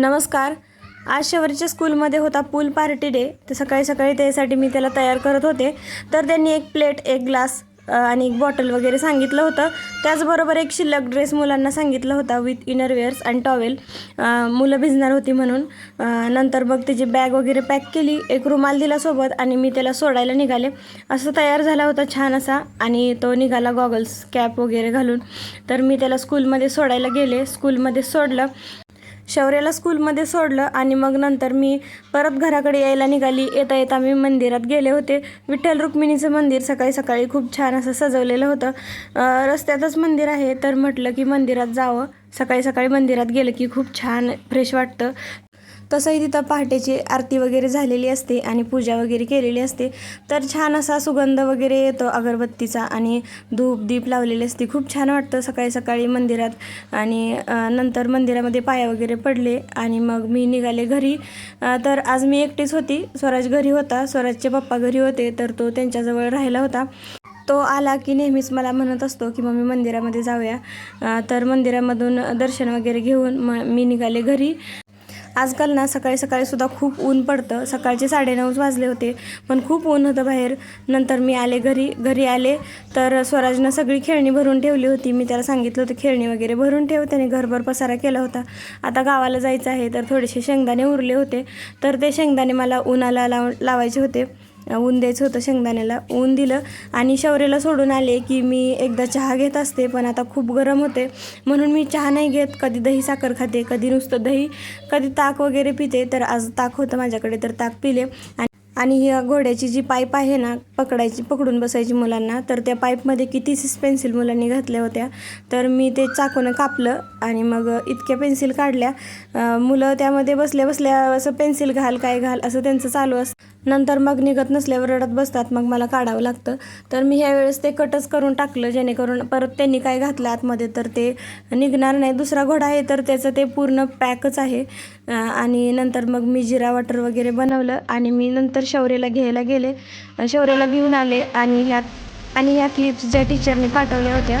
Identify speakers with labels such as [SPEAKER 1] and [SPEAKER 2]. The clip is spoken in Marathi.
[SPEAKER 1] नमस्कार. आज शेवरच्या स्कूलमध्ये होता पूल पार्टी डे तर सकाळी सकाळी त्यासाठी मी त्याला तयार करत होते. तर त्यांनी एक प्लेट एक ग्लास आणि एक बॉटल वगैरे सांगितलं होतं. त्याचबरोबर एक शिल्लक ड्रेस मुलांना सांगितला होता विथ इनरवेअर्स आणि टॉवेल मुलं भिजणार होती म्हणून. नंतर मग त्याची बॅग वगैरे पॅक केली. एक रुमाल दिला सोबत आणि मी त्याला सोडायला निघाले. असं तयार झाला होता छान असा आणि तो निघाला गॉगल्स कॅप वगैरे घालून. तर मी त्याला स्कूलमध्ये सोडायला गेले. स्कूलमध्ये सोडलं. शौर्याला स्कूलमध्ये सोडलं आणि मग नंतर मी परत घराकडे यायला निघाली. येता येता मी मंदिरात गेले होते. विठ्ठल रुक्मिणीचं मंदिर सकाळी सकाळी खूप छान असं सजवलेलं होतं. रस्त्यातच मंदिर आहे. तर म्हटलं की मंदिरात जावं. सकाळी सकाळी मंदिरात गेलं की खूप छान फ्रेश वाटतं. तसंही तिथं पहाटेची आरती वगैरे झालेली असते आणि पूजा वगैरे केलेली असते. तर छान असा सुगंध वगैरे येतो अगरबत्तीचा आणि धूप दीप लावलेली असते. खूप छान वाटतं सकाळी सकाळी मंदिरात आणि नंतर मंदिरामध्ये पाया वगैरे पडले आणि मग मी निघाले घरी. तर आज मी एकटीच होती. स्वराज घरी होता. स्वराजचे पप्पा घरी होते तर तो त्यांच्याजवळ राहिला होता. तो आला की नेहमीच मला म्हणत असतो की मम्मी मंदिरामध्ये जाऊया. तर मंदिरामधून दर्शन वगैरे घेऊन म मी निघाले घरी. आजकाल ना सकाळी सकाळी सुद्धा खूप ऊन पडतं. सकाळचे साडेनऊच वाजले होते पण खूप ऊन होतं बाहेर. नंतर मी आले घरी घरी आले तर स्वराजनं सगळी खेळणी भरून ठेवली होती. मी त्याला सांगितलं होतं खेळणी वगैरे भरून ठेव. त्याने घरभर पसारा केला होता. आता गावाला जायचं आहे तर थोडेसे शेंगदाणे उरले होते. तर ते शेंगदाणे मला उन्हाला लाव लावायचे होते. ऊन द्यायचं होतं शेंगदाण्याला. ऊन दिलं आणि शौर्याला सोडून आले की मी एकदा चहा घेत असते पण आता खूप गरम होते. म्हणून मी चहा नाही घेत कधी दही साखर खाते कधी नुसतं दही कधी ताक वगैरे पिते. तर आज ताक होतं माझ्याकडे तर ताक पिले. आणि आणि घोड्याची जी पाईप आहे ना पकडायची पकडून बसायची मुलांना तर त्या पाईपमध्ये किती सिस पेन्सिल मुलांनी घातल्या होत्या. तर मी ते चाकूनं कापलं आणि मग इतक्या पेन्सिल काढल्या. मुलं त्यामध्ये बसल्या बसल्या असं पेन्सिल घाल काय घाल असं त्यांचं चालू असतं. नंतर मग निघत नसल्यावर रडत बसतात मग मला काढावं लागतं. तर मी ह्या वेळेस ते कटच करून टाकलं जेणेकरून परत त्यांनी काय घातलं आतमध्ये तर ते निघणार नाही. दुसरा घोडा आहे तर त्याचं ते पूर्ण पॅकच आहे. आणि नंतर मग मी जिरा वॉटर वगैरे बनवलं आणि मी नंतर शौर्याला घ्यायला गेले. शौर्याला घेऊन आले आणि ह्यात आणि ह्या क्लिप्स ज्या टीचरने पाठवल्या होत्या